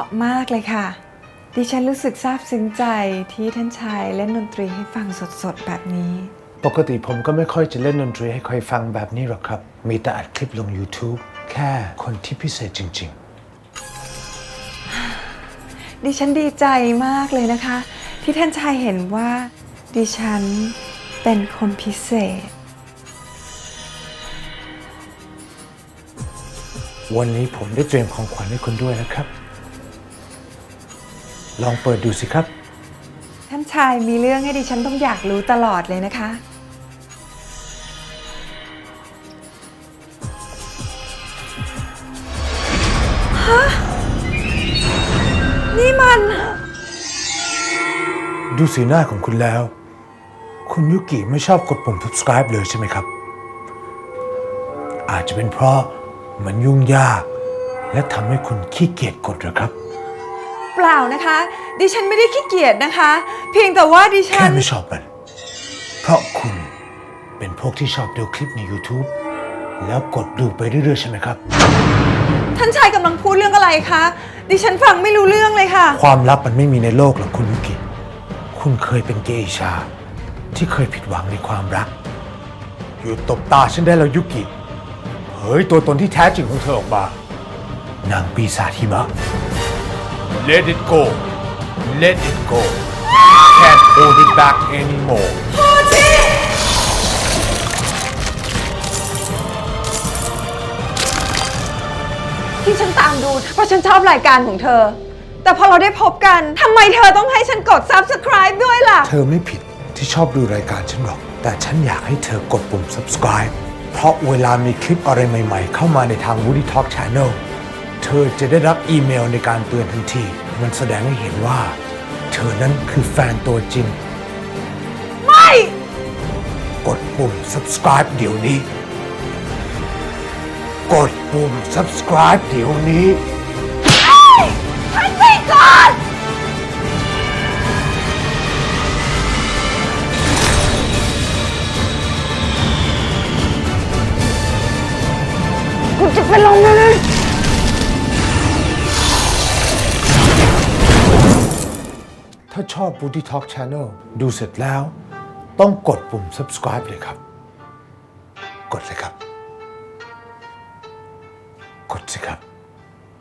ะมากเลยค่ะ ดิฉันรู้สึกซาบซึ้งใจที่ท่านชายเล่นดนตรีให้ฟังสดๆแบบนี้ ปกติผมก็ไม่ค่อยจะเล่นดนตรีให้ใครฟังแบบนี้หรอกครับ มีแต่อัดคลิปลง YouTube แค่คนที่พิเศษจริง ดิฉันดีใจมากเลยนะคะ ที่ท่านชายเห็นว่า ดิฉันเป็นคนพิเศษ ๆ วันนี้ผมได้เตรียมของขวัญให้คุณด้วยนะครับ ลองเปิดดูสิครับ ท่านชายมีเรื่องให้ดิฉันต้องอยากรู้ตลอดเลยนะคะฮะนี่มัน ดูสีหน้าของคุณแล้ว คุณยุกิไม่ชอบกดปุ่ม subscribe เลยใช่ไหมครับ อาจจะเป็นเพราะมันยุ่งยาก และทำให้คุณขี้เกียจกดหรือครับ เปล่านะคะ ดิฉันไม่ได้ขี้เกียจนะคะ เพียงแต่ว่าดิฉัแค่น ไม่ชอบมัน เพราะคุณเป็นพวกที่ชอบดูคลิปใน YouTube แล้วกดดูไปเรื่อยๆใช่ไหมครับ ท่านชายกำลังพูดเรื่องอะไรคะ ดิฉันฟังไม่รู้เรื่องเลยค่ะ ความลับมันไม่มีในโลกหรอกคุณยุกิ คุณเคยเป็นเกย์ชา ที่เคยผิดหวังในความรัก อยู่ตบตาฉันได้แล้วยุกิ เผยตัวตนที่แท้จริงของเธอออกมา นางปีศาจหิมะ Let it go Let it go Can't hold it back anymore ที่ฉันตามดู เพราะฉันชอบรายการของเธอ แต่พอเราได้พบกันทำไมเธอต้องให้ฉันกด subscribe ด้วยล่ะ เธอไม่ผิดที่ชอบดูรายการฉันหรอก แต่ฉันอยากให้เธอกดปุ่ม subscribe เพราะเวลามีคลิปอะไรใหม่ๆ เข้ามาในทาง Woody Talk Channel เธอจะได้รับอีเมลในการเตือนทันที มันแสดงให้เห็นว่า เธอนั้นคือแฟนตัวจริง ไม่ กดปุ่ม subscribe เดี๋ยวนี้ กดปุ่ม subscribe เดี๋ยวนี้ฉันไม่กดคุณจะเป็นลมเล ถ้าชอบ Booty Talk Channel ดูเสร็จแล้ว ต้องกดปุ่ม subscribe เลยครับ กดเลยครับ